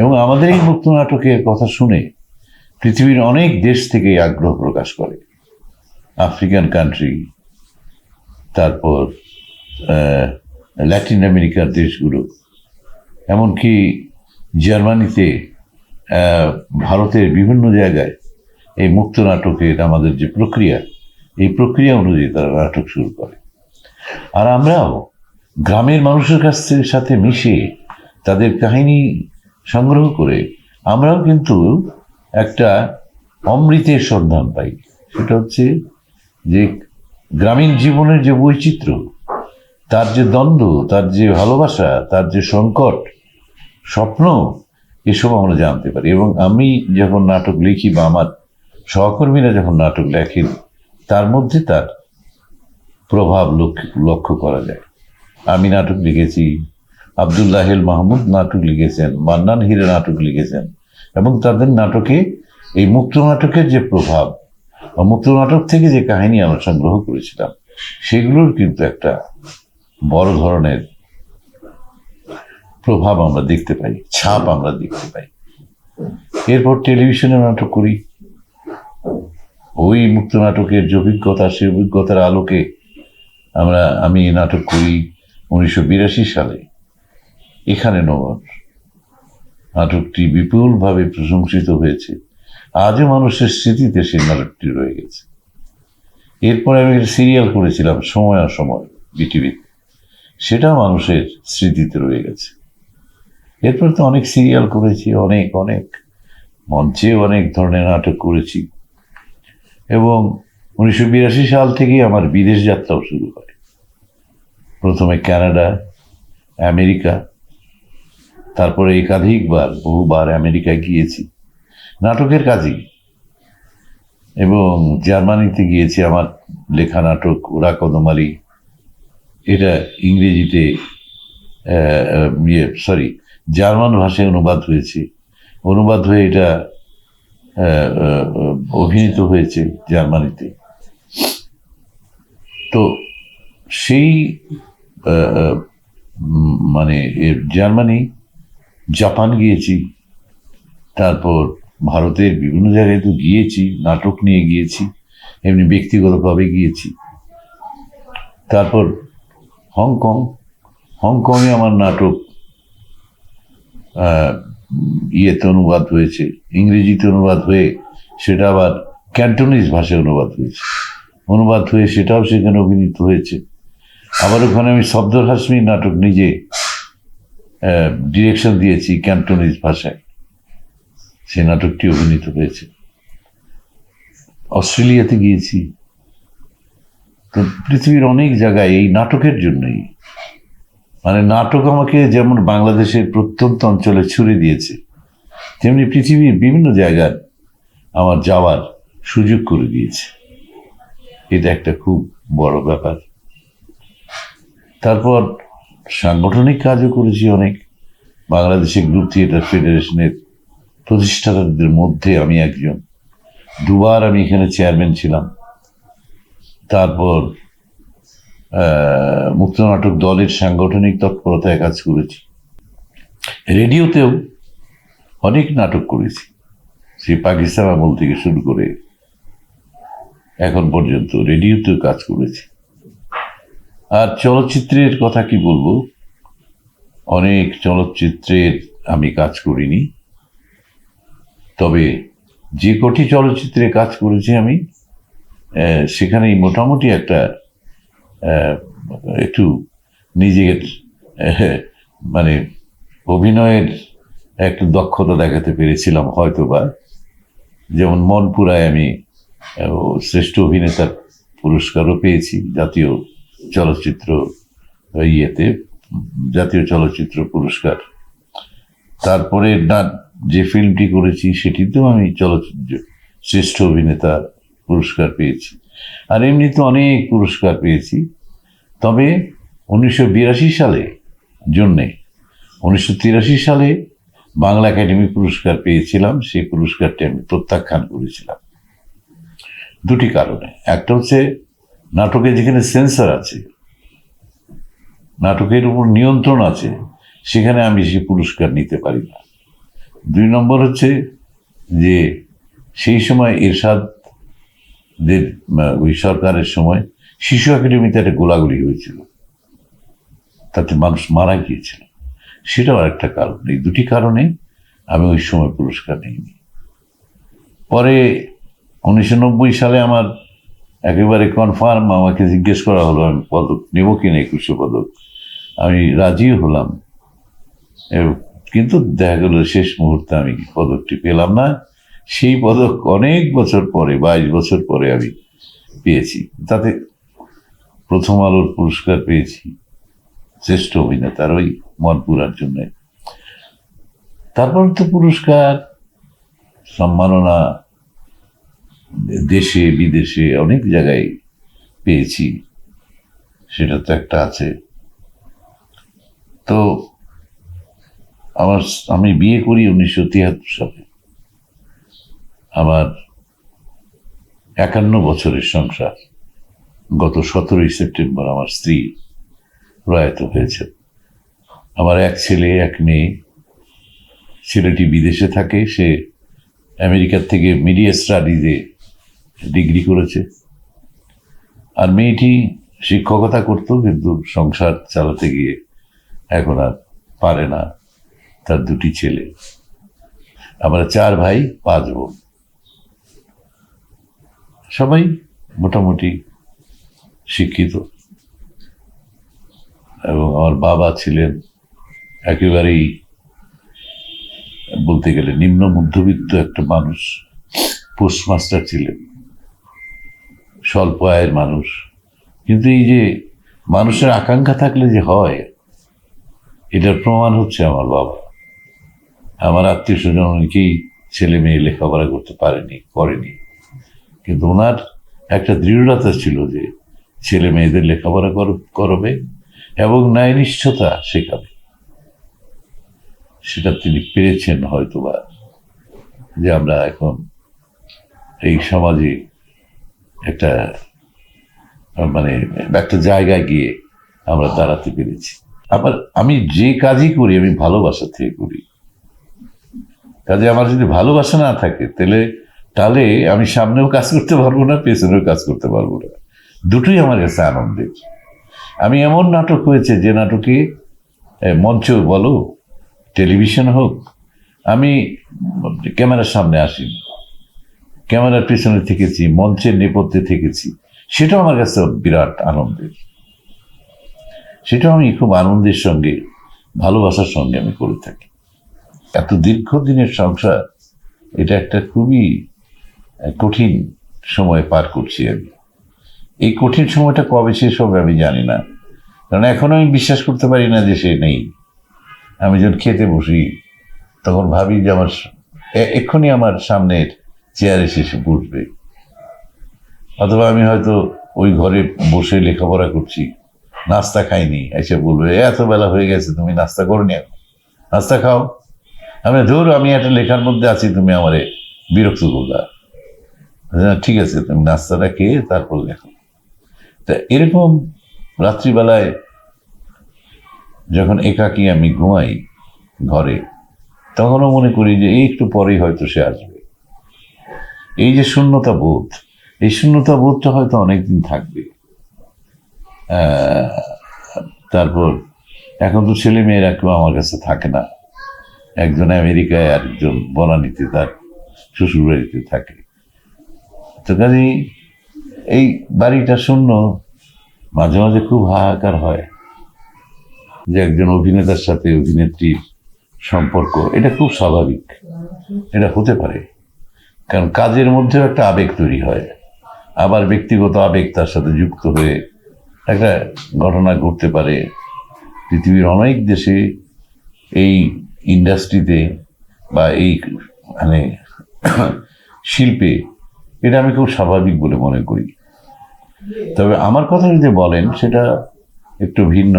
এবং আমাদের এই মুক্ত নাটকের কথা শুনে পৃথিবীর অনেক দেশ থেকে আগ্রহ প্রকাশ করে। আফ্রিকান কান্ট্রি তারপর ল্যাটিন আমেরিকার দেশগুলো। এমনকি জার্মানিতে ভারতের বিভিন্ন জায়গায় এই মুক্ত নাটকের আমাদের যে প্রক্রিয়া, এই প্রক্রিয়া অনুযায়ী তারা নাটক শুরু করে। আর আমরাও গ্রামের মানুষের কাছ থেকে সাথে মিশে তাদের কাহিনী সংগ্রহ করে আমরাও কিন্তু একটা অমৃতের সন্ধান পাই। সেটা হচ্ছে যে গ্রামীণ জীবনের যে বৈচিত্র্য, তার যে দ্বন্দ্ব, তার যে ভালোবাসা, তার যে সংকট, স্বপ্ন, এসব আমরা জানতে পারি। এবং আমি যখন নাটক লিখি বা আমার সহকর্মীরা যখন নাটক লেখেন, তার মধ্যে তার প্রভাব লক্ষ্য লক্ষ্য করা যায়। আমি নাটক লিখেছি আবদুল্লাহেল মাহমুদ নাটক লিখেছেন, মান্নান হিরে নাটক লিখেছেন, এবং তাদের নাটকে এই মুক্ত নাটকের যে প্রভাব, বা মুক্ত নাটক থেকে যে কাহিনী আমরা সংগ্রহ করেছিলাম, সেগুলোর কিন্তু একটা বড় ধরনের প্রভাব আমরা দেখতে পাই, ছাপ আমরা দেখতে পাই। এরপর টেলিভিশনে নাটক করি। ওই মুক্ত নাটকের যে অভিজ্ঞতা, সেই অভিজ্ঞতার আলোকে আমরা, আমি নাটক করি উনিশশো বিরাশি সালে। এখানে নগর। নাটকটি বিপুলভাবে প্রশংসিত হয়েছে। আজও মানুষের স্মৃতিতে সেই নাটকটি রয়ে গেছে। এরপরে আমি সিরিয়াল করেছিলাম, সময় অসময় বিটিভিতে সেটা মানুষের স্মৃতিতে রয়ে গেছে। এরপর তো অনেক সিরিয়াল করেছি, অনেক অনেক। মঞ্চে অনেক ধরনের নাটক করেছি। এবং উনিশশো বিরাশি সাল থেকেই আমার বিদেশ যাত্রাও শুরু হয়। প্রথমে কানাডা, আমেরিকা তারপরে একাধিকবার, বহুবার আমেরিকায় গিয়েছি। নাটকের কাজেই। এবং জার্মানিতে গিয়েছি আমার লেখা নাটক ওরা কদমালি। এটা ইংরেজিতে ইয়ে সরি জার্মান ভাষায় অনুবাদ হয়েছে। অনুবাদ হয়ে এটা অভিনীত হয়েছে জার্মানিতে। তো সেই মানে জার্মানি জাপান গিয়েছি, তারপর ভারতের বিভিন্ন জায়গায় তো গিয়েছি, নাটক নিয়ে গিয়েছি, এমনি ব্যক্তিগতভাবে গিয়েছি। তারপর হংকং, হংকংয়ে আমার নাটক ইয়েতে অনুবাদ হয়েছে, ইংরেজিতে অনুবাদ হয়ে সেটা আবার ক্যান্টনিজ ভাষায় অনুবাদ হয়েছে। অনুবাদ হয়ে সেটাও সেখানে অভিনীত হয়েছে। আবার ওখানে আমি শব্দ হাসমি নাটক নিজে ডিরেকশন দিয়েছি ক্যান্টনিজ ভাষায়। সে নাটকটি অভিনীত হয়েছে। অস্ট্রেলিয়াতে গিয়েছি। তো পৃথিবীর অনেক জায়গায় এই নাটকের জন্যই। মানে নাটক আমাকে যেমন বাংলাদেশের প্রত্যন্ত অঞ্চলে ছুড়ে দিয়েছে, তেমনি পৃথিবীর বিভিন্ন জায়গার আমার যাওয়ার সুযোগ করে দিয়েছে। এটা একটা খুব বড় ব্যাপার। তারপর সাংগঠনিক কাজও করেছি অনেক। বাংলাদেশে গ্রুপ থিয়েটার ফেডারেশনের প্রতিষ্ঠাতাদের মধ্যে আমি একজন। দুবার আমি এখানে চেয়ারম্যান ছিলাম। তারপর মুক্ত নাটক দলের সাংগঠনিক তৎপরতায় কাজ করেছি। রেডিওতেও অনেক নাটক করেছি। সেই পাকিস্তান আমল থেকে শুরু করে এখন পর্যন্ত রেডিওতেও কাজ করেছি। আর চলচ্চিত্রের কথা কি বলব? অনেক চলচ্চিত্রের আমি কাজ করিনি। তবে যে কটি চলচ্চিত্রে কাজ করেছি আমি সেখানেই মোটামুটি একটা একটু নিজের মানে অভিনয়ের একটু দক্ষতা দেখাতে পেরেছিলাম হয়তো বা যেমন মনপুরায় আমি শ্রেষ্ঠ অভিনেতার পুরস্কারও পেয়েছি, জাতীয় চলচ্চিত্র ইয়েতে, জাতীয় চলচ্চিত্র পুরস্কার। তারপরে না, যে ফিল্মটি করেছি সেটিতেও আমি চলচ্চিত্র, শ্রেষ্ঠ অভিনেতা পুরস্কার পেয়েছি। আর এমনিতে অনেক পুরস্কার পেয়েছি। তবে উনিশশো বিরাশি সালে জন্যে, উনিশশো তিরাশি সালে বাংলা একাডেমি পুরস্কার পেয়েছিলাম, সেই পুরস্কারটি আমি প্রত্যাখ্যান করেছিলাম। দুটি কারণে। একটা হচ্ছে নাটকে যেখানে সেন্সর আছে, নাটকের উপর নিয়ন্ত্রণ আছে, সেখানে আমি সে পুরস্কার নিতে পারি না। দুই নম্বর হচ্ছে যে সেই সময় এরশাদদের ওই সরকারের সময় শিশু একাডেমিতে একটা গোলাগুলি হয়েছিল। তাতে মানুষ মারা গিয়েছিল। সেটাও একটা কারণ। এই দুটি কারণে আমি ওই সময় পুরস্কার নিইনি। পরে উনিশশো নব্বই সালে আমার একেবারে কনফার্ম আমাকে জিজ্ঞেস করা হলো, আমি পদক নেব কি না একুশে পদক? আমি রাজিও হলাম। কিন্তু দেখা গেল শেষ মুহূর্তে আমি পদকটি পেলাম না। সেই পদক অনেক বছর পরে, বাইশ বছর পরে আমি পেয়েছি। তাতে প্রথম আলোর পুরস্কার পেয়েছি শ্রেষ্ঠ অভিনেতার ওই মনপুরার জন্য। তারপর তো পুরস্কার, সম্মাননা দেশে, বিদেশে অনেক জায়গায় পেয়েছি, সেটা তো একটা আছে। তো আমার আমি বিয়ে করি উনিশশো তিয়াত্তর সালে। আমার একান্ন বছরের সংসার। গত সতেরোই সেপ্টেম্বর আমার স্ত্রী প্রয়াত হয়েছে আমার এক ছেলে, এক মেয়ে। ছেলেটি বিদেশে থাকে, সে আমেরিকার থেকে মিডিয়া স্টাডিজে ডিগ্রি করেছে। আর মেয়েটি শিক্ষকতা করতো, কিন্তু সংসার চালাতে গিয়ে এখন আর পারে না তার দুটি ছেলে। আমরা চার ভাই, পাঁচ বোন। সবাই মোটামুটি শিক্ষিত। এবং আমার বাবা ছিলেন একেবারেই বলতে গেলে নিম্ন মধ্যবিত্ত একটা মানুষ। পোস্টমাস্টার ছিলেন। স্বল্প আয়ের মানুষ। কিন্তু এই যে মানুষের আকাঙ্ক্ষা থাকলে যে হয়, এটার প্রমাণ হচ্ছে আমার বাবা। আমার আত্মীয় স্বজন অনেকেই ছেলে মেয়ে লেখাপড়া করতে পারেনি, করেনি। কিন্তু ওনার একটা দৃঢ়তা ছিল যে ছেলে মেয়েদের লেখাপড়া কর- করবে এবং ন্যায়নিষ্ঠতা শেখাবে। সেটা তিনি পেরেছেন হয়তোবা যে আমরা এখন এই সমাজে একটা মানে একটা জায়গায় গিয়ে আমরা দাঁড়াতে পেরেছি। আবার আমি যে কাজই করি, আমি ভালোবাসা থেকে করি। কাজে আমার যদি ভালোবাসা না থাকে, তাহলে তাহলে আমি সামনেও কাজ করতে পারব না, পেছনেও কাজ করতে পারব না। দুটোই আমার কাছে আনন্দের। আমি এমন নাটক হয়েছে, যে নাটকে মঞ্চ বলো, টেলিভিশন হোক, আমি ক্যামেরার সামনে আসি ক্যামেরার পিছনে থেকেছি, মঞ্চের নেপথ্যে থেকেছি। সেটাও আমার কাছে বিরাট আনন্দের। সেটাও আমি খুব আনন্দের সঙ্গে, ভালোবাসার সঙ্গে আমি করে থাকি। এত দীর্ঘদিনের সংসার, এটা একটা খুবই কঠিন সময় পার করছি আমি। এই কঠিন সময়টা কবে শেষ হবে আমি জানি না। কারণ এখনও আমি বিশ্বাস করতে পারি না যে সে নেই। আমি যখন খেতে বসি, তখন ভাবি যে আমার এক্ষুনি আমার সামনের চেয়ারে শেষে বসবে। অথবা আমি হয়তো ওই ঘরে বসে লেখাপড়া করছি নাস্তা খাইনি এসে বলবে "এ, এত বেলা হয়ে গেছে তুমি নাস্তা করনি এখন? নাস্তা খাও? আমি ধর আমি একটা লেখার মধ্যে আছি তুমি আমারে বিরক্ত হ্যাঁ, ঠিক আছে তুমি নাস্তাটা খেয়ে তারপর লেখো তা এরকম রাত্রিবেলায় যখন একাকী আমি ঘুমাই ঘরে তখনও মনে করি যে একটু পরেই হয়তো সে আসবে। এই যে শূন্যতা বোধ, এই শূন্যতা বোধটা হয়তো অনেকদিন থাকবে। তারপর এখন তো ছেলে মেয়েরা কেউ আমার কাছে থাকে না। একজন আমেরিকায়, আরেকজন বনানীতে, তার শ্বশুর বাড়িতে থাকে। তো কাজে এই বাড়িটা শূন্য, মাঝে মাঝে খুব হাহাকার হয়। যে একজন অভিনেতার সাথে অভিনেত্রীর সম্পর্ক, এটা খুব স্বাভাবিক। এটা হতে পারে। কারণ কাজের মধ্যেও একটা আবেগ তৈরি হয়। আবার ব্যক্তিগত আবেগ তার সাথে যুক্ত হয়ে একটা ঘটনা ঘটতে পারে। পৃথিবীর অনেক দেশে এই ইন্ডাস্ট্রিতে বা এই মানে শিল্পে এটা আমি খুব স্বাভাবিক বলে মনে করি। তবে আমার কথা যদি বলেন, সেটা একটু ভিন্ন।